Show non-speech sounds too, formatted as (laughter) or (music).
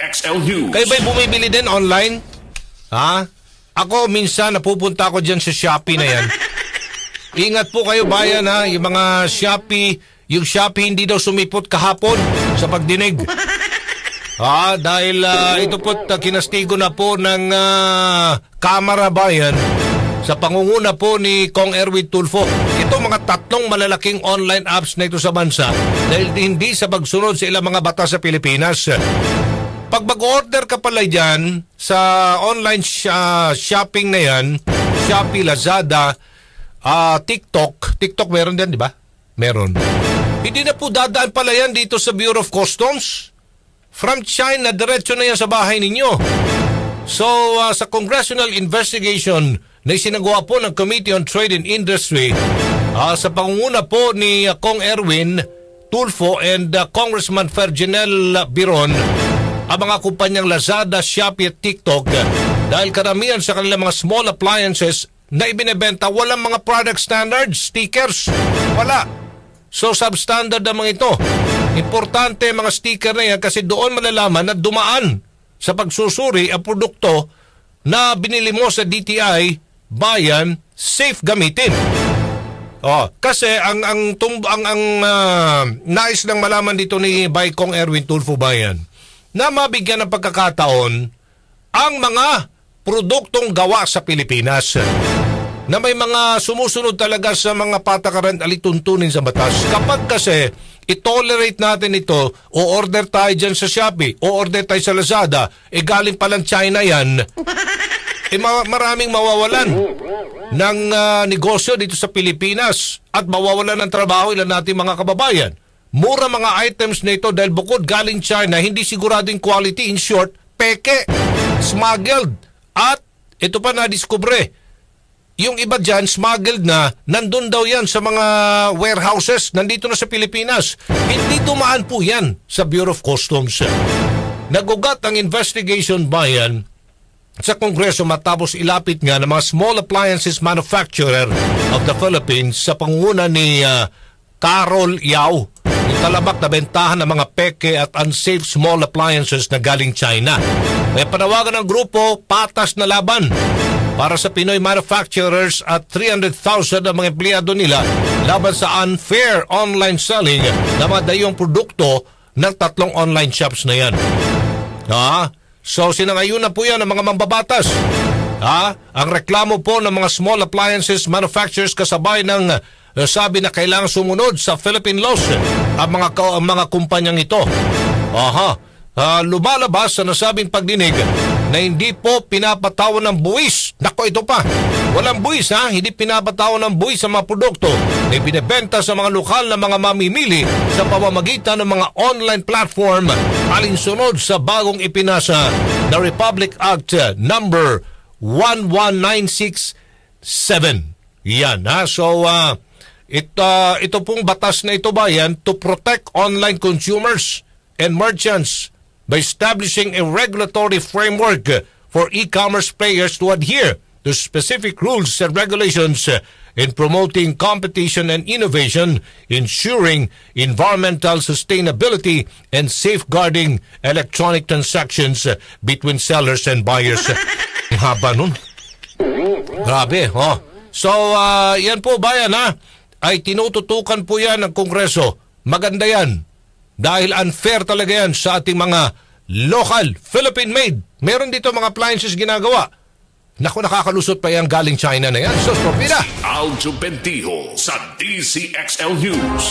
XL News. Kayo ba'y bumibili din online? Ha? Ako minsan napupunta ako dyan sa Shopee na yan. (laughs) Ingat po kayo bayan ha, yung mga Shopee, yung Shopee hindi daw sumipot kahapon sa pagdinig. (laughs) Ah, dahil ah, ito po uh, kinastigo na po ng ah, Kamara Bayan sa pangunguna po ni Kong Erwin Tulfo. Ito mga tatlong malalaking online apps na ito sa bansa dahil hindi sa pagsunod sa ilang mga batas sa Pilipinas. Pag mag-order ka pala dyan sa online sha- shopping na yan, Shopee, Lazada, ah, TikTok, TikTok meron din, di ba? Meron. Hindi na po dadaan pala yan dito sa Bureau of Customs. From China, diretso na yan sa bahay ninyo. So, ah, sa congressional investigation na isinagawa po ng Committee on Trade and Industry ah, sa pangunguna po ni ah, Kong Erwin Tulfo and ah, Congressman Ferginel Biron, ang mga kumpanyang Lazada, Shopee at TikTok dahil karamihan sa kanilang mga small appliances na ibinebenta walang mga product standards, stickers, wala. So substandard ang mga ito. Importante mga sticker na yan kasi doon malalaman na dumaan sa pagsusuri ang produkto na binili mo sa DTI bayan safe gamitin. Oh, kasi ang ang tum, ang ang ah, nais lang malaman dito ni Baykong Erwin Tulfo Bayan na mabigyan ng pagkakataon ang mga produktong gawa sa Pilipinas na may mga sumusunod talaga sa mga patakaran alituntunin sa batas. Kapag kasi i-tolerate natin ito, o order tayo dyan sa Shopee, o order tayo sa Lazada, eh galing palang China yan, (laughs) ma- maraming mawawalan ng ah, negosyo dito sa Pilipinas at mawawalan ng trabaho ilan natin mga kababayan. Mura mga items na ito dahil bukod galing China, hindi siguradong quality. In short, peke, smuggled. At ito pa na-discover yung iba dyan, smuggled na, nandun daw yan sa mga warehouses, nandito na sa Pilipinas. Hindi dumaan po yan sa Bureau of Customs. Nagugat ang investigation bayan sa Kongreso matapos ilapit nga ng mga small appliances manufacturer of the Philippines sa pangunguna ni ah, Carol Yao. Talabak na bentahan ng mga peke at unsafe small appliances na galing China. May panawagan ng grupo, patas na laban para sa Pinoy manufacturers at 300,000 ang mga empleyado nila laban sa unfair online selling ng mga dayong produkto ng tatlong online shops na yan. Ha? So sinangayon na po yan ng mga mambabatas. Ha? Ang reklamo po ng mga small appliances manufacturers kasabay ng sabi na kailangan sumunod sa Philippine laws ang mga, ang mga kumpanyang ito. Aha. Ah, lumalabas sa nasabing pagdinig na hindi po pinapatawan ng buwis. Nako ito pa. Walang buwis ha. Hindi pinapatawan ng buwis sa mga produkto na binebenta sa mga lokal na mga mamimili sa pamamagitan ng mga online platform alinsunod sa bagong ipinasa na Republic Act number 11967. Yan ha. So, ah, it, ah, ito pong batas na ito ba yan to protect online consumers and merchants by establishing a regulatory framework for e-commerce players to adhere to specific rules and regulations in promoting competition and innovation, ensuring environmental sustainability, and safeguarding electronic transactions between sellers and buyers. Haba nun. Grabe, oh. So, ah, yan po bayan ha, ay tinututukan po yan ng Kongreso. Maganda yan. Dahil unfair talaga yan sa ating mga local, Philippine-made. Meron dito mga appliances ginagawa. Naku, nakakalusot pa yan galing China na yan. Sos, propida. Aljo Bentijo sa DCXL News.